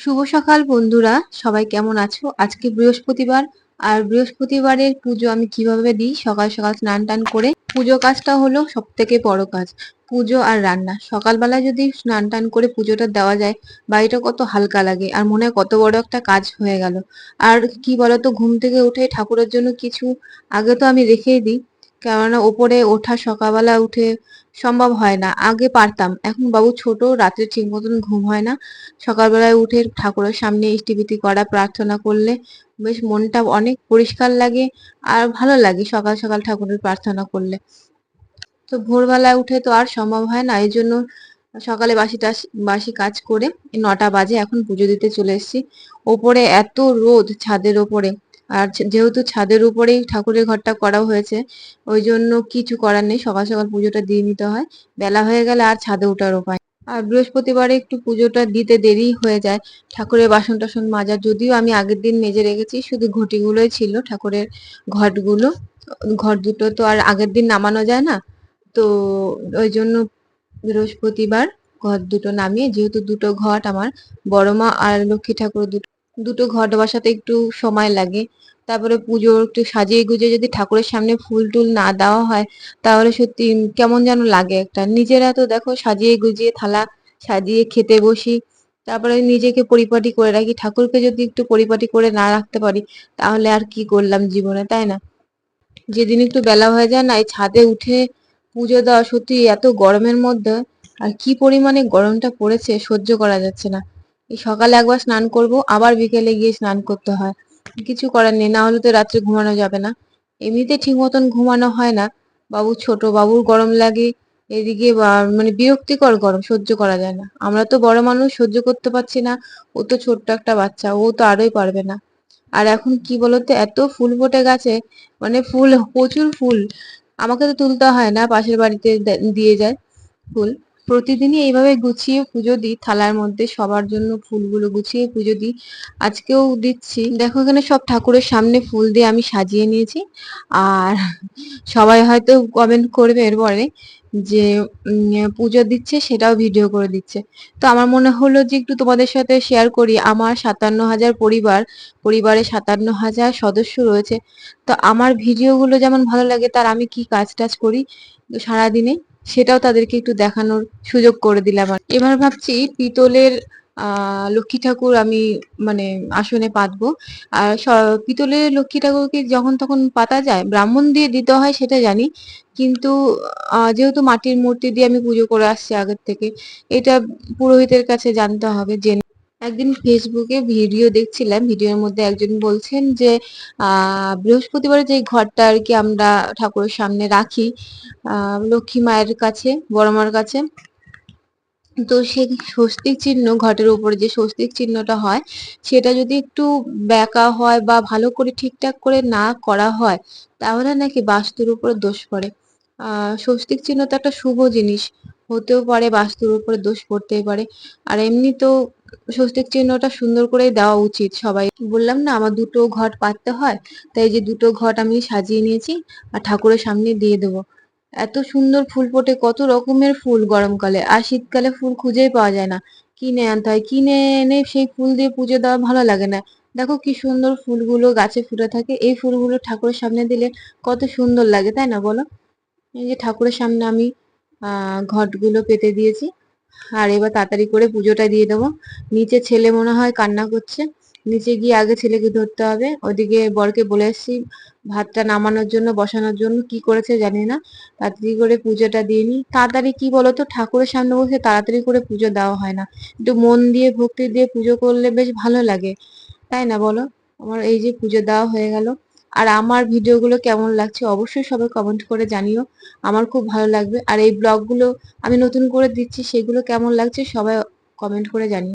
শুভ সকাল বন্ধুরা, সবাই কেমন আছো? আজকে বৃহস্পতিবার, আর বৃহস্পতিবারের পুজো আমি কীভাবে দিই? সকাল সকাল স্নান টান করে। পুজো কাজটা হলো সব থেকে বড় কাজ, পুজো আর রান্না। সকালবেলা যদি স্নান টান করে পুজোটা দেওয়া যায়, বাড়িটা কত হালকা লাগে, আর মনে হয় কত বড় একটা কাজ হয়ে গেল। আর কি বলতো, ঘুম থেকে উঠে ঠাকুরের জন্য কিছু আগে তো আমি রেখেই দিই কেননা ওপরে ওঠা সকালবেলা উঠে সম্ভব হয় না। আগে পারতাম। এখন বাবু ছোট, রাত্রে ঠিক মতন ঘুম হয় না। সকালবেলায় উঠে ঠাকুরের সামনে ইষ্টিপিতি করা, প্রার্থনা করলে বেশ মনটা অনেক পরিষ্কার লাগে আর ভালো লাগে সকাল সকাল ঠাকুরের প্রার্থনা করলে। তো ভোরবেলায় উঠে তো আর সম্ভব হয় না। এই জন্য সকালে বাসি টাস বাসি কাজ করে নটা বাজে এখন পুজো দিতে চলে এসেছি। ওপরে এত রোদ ছাদের ওপরে। আর যেহেতু ছাদের উপরেই ঠাকুরের ঘরটা করা হয়েছে, ওই জন্য কিছু করার নেই, সকাল সকাল পুজোটা দিয়ে নিতে হয়। বেলা হয়ে গেলে আর ছাদে ওঠার উপায় আর বৃহস্পতিবারে একটু পুজোটা দিতে দেরি হয়ে যায়, ঠাকুরের বাসন টাসন মাজা, যদিও আমি আগের দিন মেজে রেখেছি, শুধু ঘটিগুলোই ছিল ঠাকুরের ঘটগুলো। ঘর দুটো তো আর আগের দিন নামানো যায় না, তো ওই জন্য বৃহস্পতিবার ঘর দুটো নামিয়ে, যেহেতু দুটো ঘট আমার, বড় মা আর লক্ষ্মী ঠাকুর দুটো দুটো ঘট বসাতে একটু সময় লাগে। তারপরে পুজো একটু সাজিয়ে গুজিয়ে যদি ঠাকুরের সামনে ফুল টুল না দেওয়া হয়, তাহলে সত্যি কেমন যেন লাগে একটা। নিজেরা তো দেখো সাজিয়ে গুজিয়ে থালা সাজিয়ে খেতে বসি, তারপরে নিজেকে পরিপাটি করে রাখি। ঠাকুরকে যদি একটু পরিপাটি করে না রাখতে পারি, তাহলে আর কি করলাম জীবনে, তাই না? যেদিন একটু বেলা হয়ে যায় না, এই ছাদে উঠে পুজো দেওয়া সত্যি এত গরমের মধ্যে, আর কি পরিমাণে গরমটা পড়েছে সহ্য করা যাচ্ছে না। সকালে একবার স্নান করব, আবার বিকেলে গিয়ে স্নান করতে হয়। কিছু করার নেই, না হলে তো রাত্রে ঘুমানো যাবে না। এমনিতে ঠিক মতন ঘুমানো হয় না। বাবু ছোট, বাবুর গরম লাগে, এদিকে মানে বিরক্তিকর গরম, সহ্য করা যায় না। আমরা তো বড় মানুষ, সহ্য করতে পারছি না। ও তো ছোট্ট একটা বাচ্চা, ও তো আরোই পারবে না। আর এখন কি বলতো, এত ফুল ফোটে গেছে মানে ফুল, প্রচুর ফুল। আমাকে তো তুলতে হয় না, পাশের বাড়িতে দিয়ে যায় ফুল। প্রতিদিনই এইভাবে গুছিয়ে পুজো দিই, থালার মধ্যে সবার জন্য ফুলগুলো গুছিয়ে পুজো দিই। আজকেও দিচ্ছি। দেখো এখানে সব ঠাকুরের সামনে ফুল দিয়ে আমি সাজিয়ে নিয়েছি। আর সবাই হয়তো কমেন্ট করবে এরপরে যে পুজো দিচ্ছে সেটাও ভিডিও করে দিচ্ছে। তো আমার মনে হলো যে একটু তোমাদের সাথে শেয়ার করি। আমার সাতান্ন হাজার পরিবার পরিবারে সাতান্ন হাজার সদস্য রয়েছে। তো আমার ভিডিওগুলো যেমন ভালো লাগে, তার আমি কি কাজ টাজ করি সারাদিনে? সেটাও তাদেরকে একটু দেখানোর সুযোগ করে দিলাম এবার ভাবছি পিতলের লক্ষ্মী ঠাকুর আমি মানে আসনে পাতবো। আর পিতলের লক্ষ্মী ঠাকুরকে যখন তখন পাতা যায়, ব্রাহ্মণ দিয়ে দিতে হয় সেটা জানি। কিন্তু যেহেতু মাটির মূর্তি দিয়ে আমি পুজো করে আসছি আগের থেকে, এটা পুরোহিতের কাছে জানতে হবে, জেনে একদিন ফেসবুকে ভিডিও দেখছিলাম। ভিডিওর মধ্যে একজন বলছেন যে বৃহস্পতিবারে যে ঘরটা আর কি আমরা ঠাকুরের সামনে রাখি লক্ষ্মী মায়ের কাছে, বড় মার কাছে। তো সেই স্বস্তিক চিহ্ন, ঘটের উপরে যে স্বস্তিক চিহ্নটা হয়, সেটা যদি একটু ব্যাকা হয় বা ভালো করে ঠিকঠাক করে না করা হয়, তাহলে নাকি বাস্তুর উপরে দোষ পড়ে। স্বস্তিক চিহ্ন তো একটা শুভ জিনিস, হতেও পারে বাস্তুর উপরে দোষ পড়তেই পারে। আর এমনি তো স্বস্তিক চিহ্নটা সুন্দর করে দেওয়া উচিত। সবাই বললাম না, আমার দুটো ঘট পাততে হয়, তাই যে দুটো ঘট আমি সাজিয়ে নিয়েছি আর ঠাকুরের সামনে দিয়ে দেবো। এত সুন্দর ফুল ফোটে, কত রকমের ফুল গরমকালে। আর শীতকালে ফুল খুঁজেই পাওয়া যায় না। কিনে আনতে হয় কিনে এনে সেই ফুল দিয়ে পুজো দেওয়া ভালো লাগে না। দেখো কি সুন্দর ফুলগুলো গাছে ফুটে থাকে। এই ফুলগুলো ঠাকুরের সামনে দিলে কত সুন্দর লাগে, তাই না বলো? এই যে ঠাকুরের সামনে আমি, আহ, ঘটগুলো পেতে দিয়েছি। আর এবার তাড়াতাড়ি করে পুজোটা দিয়ে দেবো। নিচে ছেলে মনে হয় কান্না করছে। নিচে গিয়ে আগে ছেলেকে ধরতে হবে। ওদিকে বরকে বলে এসছি ভাতটা নামানোর জন্য, বসানোর জন্য কি করেছে জানি না। তাড়াতাড়ি করে পুজোটা দিয়ে নি তাড়াতাড়ি কি বলতো? ঠাকুরের সামনে বসে তাড়াতাড়ি করে পুজো দেওয়া হয় না। একটু মন দিয়ে, ভক্তি দিয়ে পুজো করলে বেশ ভালো লাগে। তাই না বলো? আমার এই যে পুজো দেওয়া হয়ে গেল। আর আমার ভিডিওগুলো কেমন লাগছে অবশ্যই সবাই কমেন্ট করে জানিও। আমার খুব ভালো লাগবে। আর এই ব্লগগুলো আমি নতুন করে দিচ্ছি, সেগুলো কেমন লাগছে সবাই কমেন্ট করে জানিও।